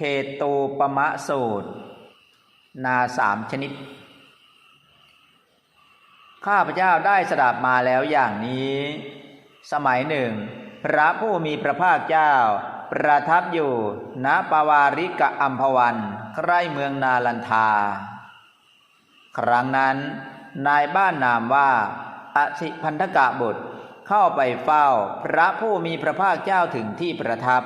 เคตูปมะสูตร นาสามชนิด ข้าพเจ้าได้สดับมาแล้วอย่างนี้ สมัยหนึ่ง พระผู้มีพระภาคเจ้า ประทับอยู่ณปาวาริกะอัมพวัน ใกล้เมืองนาลันทา ครั้งนั้น นายบ้านนามว่าอสิพันธกะบุตรเข้าไปเฝ้า พระผู้มีพระภาคเจ้าถึงที่ประทับ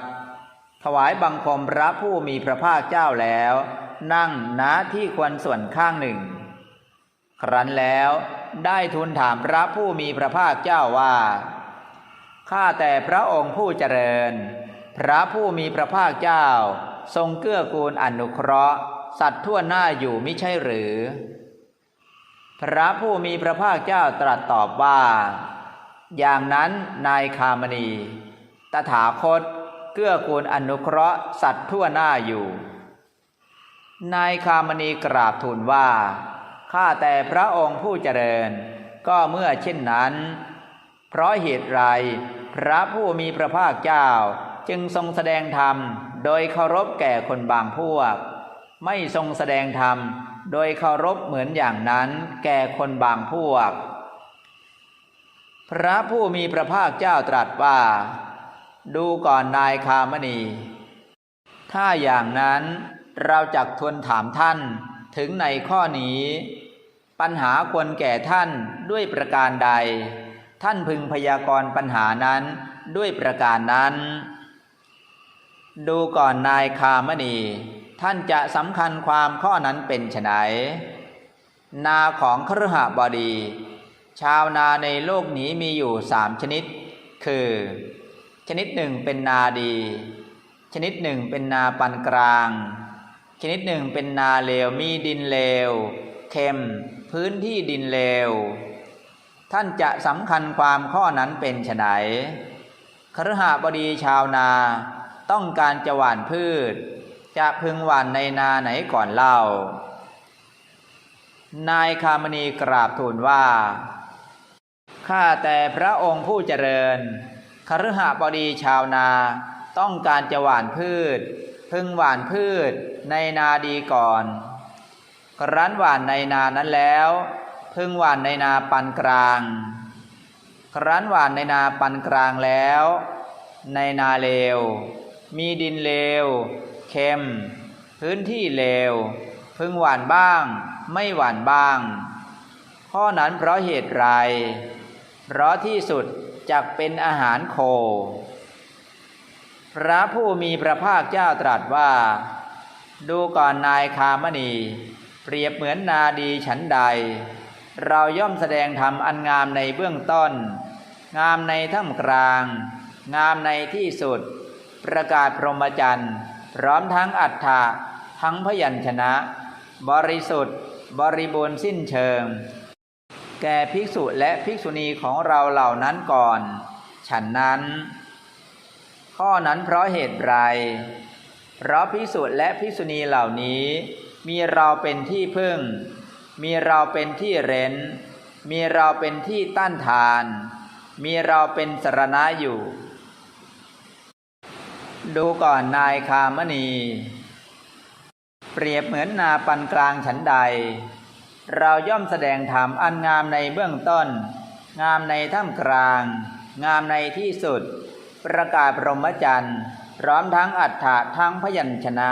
ถวายบังคมพระผู้มีพระภาคเจ้าแล้ว นั่งณที่ควรส่วนข้างหนึ่ง ครั้นแล้วได้ทูลถามพระผู้มีพระภาคเจ้าว่าข้าแต่พระองค์ผู้เจริญ พระผู้มีพระภาคเจ้า ทรงเกื้อกูลอนุเคราะห์ สัตว์ทั่วหน้าอยู่ม่ใช่หรือ พระผู้มีพระภาคเจ้าตรัสตอบว่า อย่างนั้นนายคามณี ตถาคต เกื้อกูลอนุเคราะห์สัตว์ทั่วหน้าอยู่ นายคามณีกราบทูลว่า ข้าแต่พระองค์ผู้เจริญ ก็เมื่อเช่นนั้น เพราะเหตุไร พระผู้มีพระภาคเจ้าจึงทรงแสดงธรรม โดยเคารพแก่คนบางพวก ไม่ทรงแสดงธรรม โดยเคารพเหมือนอย่างนั้น แก่คนบางพวก พระผู้มีพระภาคเจ้าตรัสว่า ดูก่อนนายคามณี ถ้าอย่างนั้นเราจักทวนถามท่านถึงในข้อนี้ ปัญหาควรแก่ท่านด้วยประการใด ท่านพึงพยากรณ์ปัญหานั้นด้วยประการนั้น ดูก่อนนายคามณี ท่านจะสำคัญความข้อนั้นเป็นไฉนนาของครหบดี ชาวนาในโลกนี้มีอยู่สามชนิด คือ ชนิดหนึ่งเป็นนาดี ชนิดหนึ่งเป็นนาปานกลาง ชนิดหนึ่งเป็นนาเลวมีดินเลวเค็มพื้นที่ดินเลวท่านจะสำคัญความข้อนั้นเป็นไฉนครหบดีชาวนาต้องการจะหว่านพืช จะพึงหว่านในนาไหนก่อนเล่า นายคามณีกราบทูลว่า ข้าแต่พระองค์ผู้เจริญ คฤหบดีชาวนาต้องการจะหว่านพืช พึงหว่านพืชในนาดีก่อนครั้นหว่านในนานั้นแล้ว พึงหว่านในนาปันกลางครั้นหว่านในนาปันกลางแล้ว ในนาเลว มีดินเลวเค็ม พื้นที่เลว พึงหว่านบ้าง ไม่หว่านบ้าง ข้อนั้นเพราะเหตุไร เพราะที่สุด จักเป็นอาหารโค พระผู้มีพระภาคเจ้าตรัสว่า ดูก่อนนายคามณี เปรียบเหมือนนาดีฉันใด เราย่อมแสดงธรรมอันงามในเบื้องต้น งามในท่ามกลาง งามในที่สุด ประกาศพรหมจรรย์พร้อมทั้งอัฏฐะทั้งพยัญชนะ บริสุทธิ์ บริบูรณ์สิ้นเชิง แก่ภิกษุและภิกษุณีของเราเหล่านั้นก่อน ฉันนั้น ข้อนั้นเพราะเหตุไร เพราะภิกษุและภิกษุณีเหล่านี้ มีเราเป็นที่พึ่ง มีเราเป็นที่เร้น มีเราเป็นที่ต้านทาน มีเราเป็นสรณะอยู่ ดูก่อนนายคามณี เปรียบเหมือนนาปันกลางฉันใด เราย่อมแสดงธรรมอันงามในเบื้องต้น งามในท่ามกลาง งามในที่สุด ประกาศพรหมจรรย์พร้อมทั้งอัฏฐะทั้งพยัญชนะ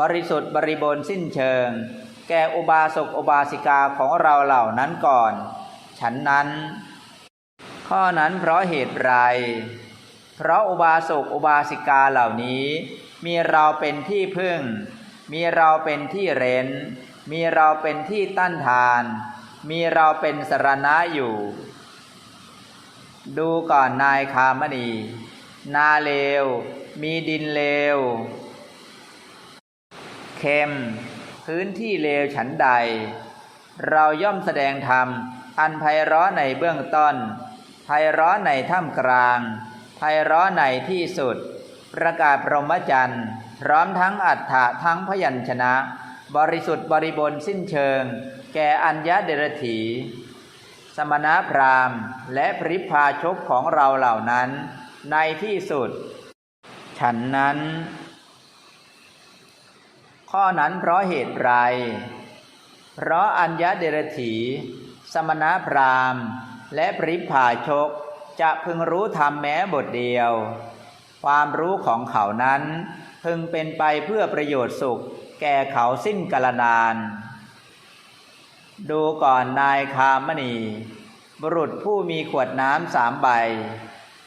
บริสุทธิ์บริบูรณ์สิ้นเชิง แก่อุบาสกอุบาสิกาของเราเหล่านั้นก่อน ฉันนั้น ข้อนั้นเพราะเหตุไร เพราะอุบาสกอุบาสิกาเหล่านี้ มีเราเป็นที่พึ่ง มีเราเป็นที่เร้น มีเราเป็นที่ต้านทาน มีเราเป็นสรณะอยู่ ดูก่อนนายคามณี นาเลว มีดินเลว เค็ม พื้นที่เลวฉันใด เราย่อมแสดงธรรม อันไพเราะในเบื้องต้น ไพเราะในท่ามกลาง ไพเราะในที่สุด ประกาศพรหมจรรย์ พร้อมทั้งอัฏฐะทั้งพยัญชนะ บริสุทธิ์บริบูรณ์สิ้นเชิง แก่อัญญเดรถี สมณพราหมณ์ และปริพาชกของเราเหล่านั้น ในที่สุด ฉันนั้น ข้อนั้นเพราะเหตุไร เพราะอัญญเดรถี สมณพราหมณ์ และปริพาชกจะพึงรู้ธรรมแม้บทเดียว ความรู้ของเขานั้น พึงเป็นไปเพื่อประโยชน์สุข แก่เขาสิ้นกาลนาน ดูก่อนนายคามณีบุรุษผู้มีขวดน้ำสามใบ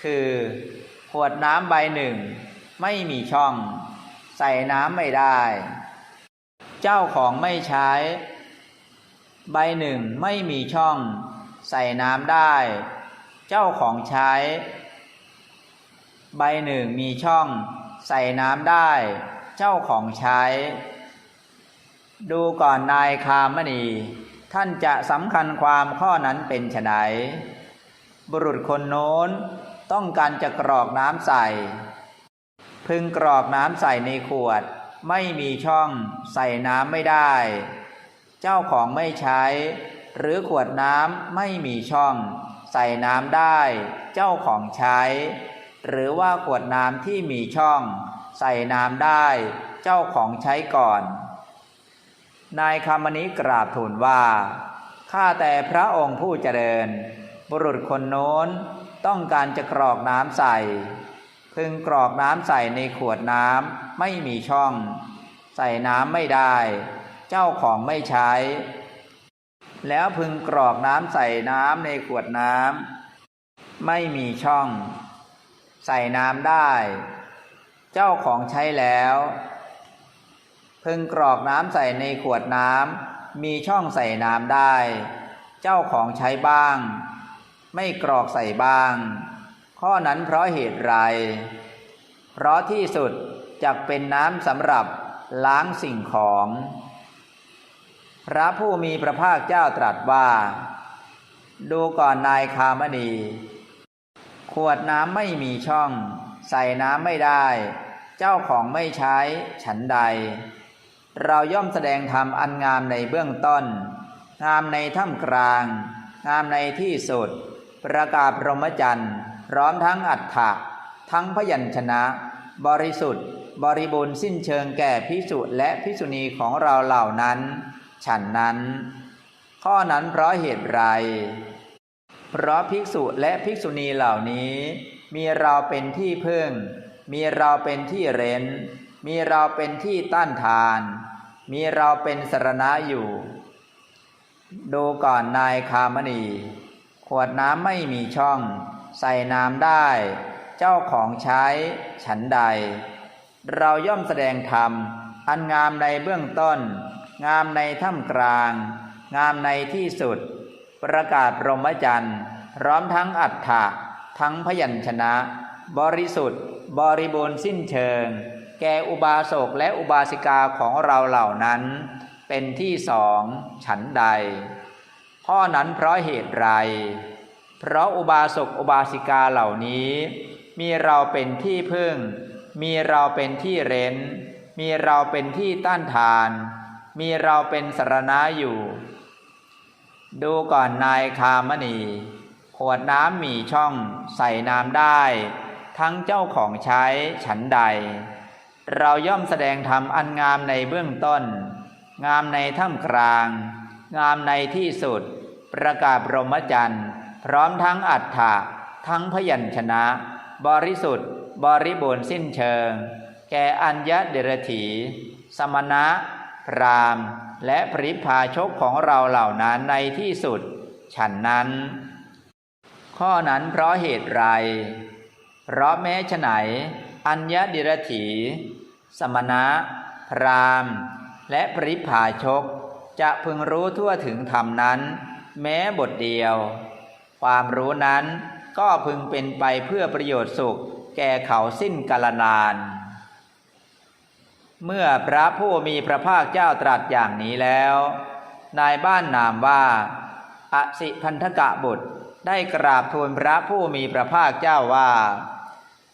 คือขวดน้ำใบหนึ่ง ไม่มีช่อง ใส่น้ำไม่ได้ เจ้าของไม่ใช้ ใบหนึ่งไม่มีช่อง ใส่น้ำได้ เจ้าของใช้ ใบหนึ่งมีช่อง ใส่น้ำได้ เจ้าของใช้ ดูก่อนนายคามณี ท่านจะสำคัญความข้อนั้นเป็นไฉนบุรุษคนโน้นต้องการจะกรอกน้ำใส่ พึงกรอกน้ำใส่ในขวด ไม่มีช่องใส่น้ำไม่ได้ เจ้าของไม่ใช้ หรือขวดน้ำไม่มีช่อง ใส่น้ำได้ เจ้าของใช้ หรือว่าขวดน้ำที่มีช่อง ใส่น้ำได้ เจ้าของใช้ก่อน นายคำมณีกราบทูลว่า ข้าแต่พระองค์ผู้เจริญ บุรุษคนโน้นต้องการจะกรอกน้ำใส่ พึงกรอกน้ำใส่ในขวดน้ำไม่มีช่อง ใส่น้ำไม่ได้ เจ้าของไม่ใช้ แล้วพึงกรอกน้ำใส่น้ำในขวดน้ำไม่มีช่อง ใส่น้ำได้ เจ้าของใช้แล้ว พึงกรอกน้ำใส่ในขวดน้ำมีช่องใส่น้ำได้ เจ้าของใช้บ้าง ไม่กรอกใส่บ้าง ข้อนั้นเพราะเหตุไร เพราะที่สุดจะเป็นน้ำสำหรับล้างสิ่งของ พระผู้มีพระภาคเจ้าตรัสว่า ดูก่อนนายคามณี ขวดน้ำไม่มีช่อง ใส่น้ำไม่ได้ เจ้าของไม่ใช้ฉันใด เราย่อมแสดงธรรมอันงามในเบื้องต้น งามในท่ามกลาง งามในที่สุด ประกาศพรหมจรรย์ พร้อมทั้งอัฏฐะทั้งพยัญชนะ บริสุทธิ์ บริบูรณ์สิ้นเชิงแก่พิสุและพิสุณีของเราเหล่านั้น ฉันนั้น ข้อนั้นเพราะเหตุไร เพราะภิกษุและภิกษุณีเหล่านี้ มีเราเป็นที่พึ่ง มีเราเป็นที่เร้น มีเราเป็นที่ต้านทาน มีเราเป็นสรณะอยู่ ดูก่อนนายคามณี ขวดน้ำไม่มีช่อง ใส่น้ำได้ เจ้าของใช้ฉันใด เราย่อมแสดงธรรม อันงามในเบื้องต้น งามในท่ามกลาง งามในที่สุด ประกาศพรหมจรรย์พร้อมทั้งอัฏฐะทั้งพยัญชนะ บริสุทธิ์ บริบูรณ์สิ้นเชิง แก่อุบาสกและอุบาสิกาของเราเหล่านั้น เป็นที่สองฉันใด ข้อนั้นเพราะเหตุไร เพราะอุบาสกอุบาสิกาเหล่านี้ มีเราเป็นที่พึ่ง มีเราเป็นที่เร้น มีเราเป็นที่ต้านทาน มีเราเป็นสรณะอยู่ ดูก่อนนายคามณีขวดน้ำมีช่องใส่น้ำได้ ทั้งเจ้าของใช้ฉันใด เราย่อมแสดงธรรมอันงามในเบื้องต้น งามในท่ามกลาง งามในที่สุด ประกาศพรหมจรรย์ พร้อมทั้งอัฏฐะทั้งพยัญชนะ บริสุทธิ์ บริบูรณ์สิ้นเชิง แก่อัญญเดรถีสมณะ พรามและปริพาชกของเราเหล่านั้นในที่สุด ฉันนั้น ข้อนั้นเพราะเหตุไร เพราะแม้ฉไหน อัญญดิรถี สมณะ พรามและปริพาชก จะพึงรู้ทั่วถึงธรรมนั้น แม้บทเดียว ความรู้นั้นก็พึงเป็นไปเพื่อประโยชน์สุข แก่เขาสิ้นกาลนาน เมื่อพระผู้มีพระภาคเจ้าตรัสอย่างนี้แล้ว นายบ้านนามว่า อสิพันธกะบุตรได้กราบทูลพระผู้มีพระภาคเจ้าว่า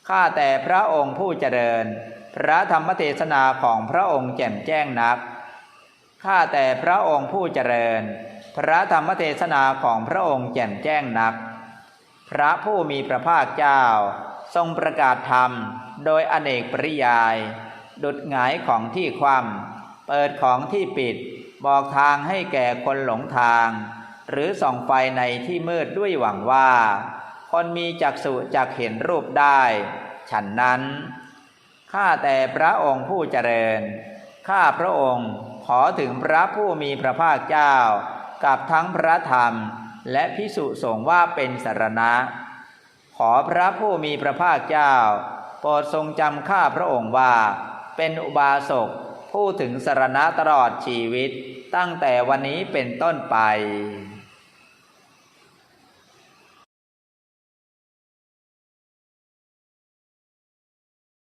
ข้าแต่พระองค์ผู้เจริญ พระธรรมเทศนาของพระองค์แจ่มแจ้งนัก ข้าแต่พระองค์ผู้เจริญ พระธรรมเทศนาของพระองค์แจ่มแจ้งนัก พระผู้มีพระภาคเจ้า ทรงประกาศธรรมโดยอเนกปริยาย ดุดหงายของที่คว่เปิดของที่ปิด บอกทางให้แก่คนหลงทาง หรือส่องไฟในที่มืดด้วยหวังว่า คนมีจักษุจักเห็นรูปได้ ฉันนั้นข้าแต่พระองค์ผู้เจริญ ข้าพระองค์ขอถึงพระผู้มีพระภาคเจ้า กับทั้งพระธรรม และพิสุสงฆ์ว่าเป็นสารณะ ขอพระผู้มีพระภาคเจ้า โปรดทรงจำข้าพระองค์ว่า เป็นอุบาสกผู้ถึงสารณะตลอดชีวิตตั้งแต่วันนี้เป็นต้นไป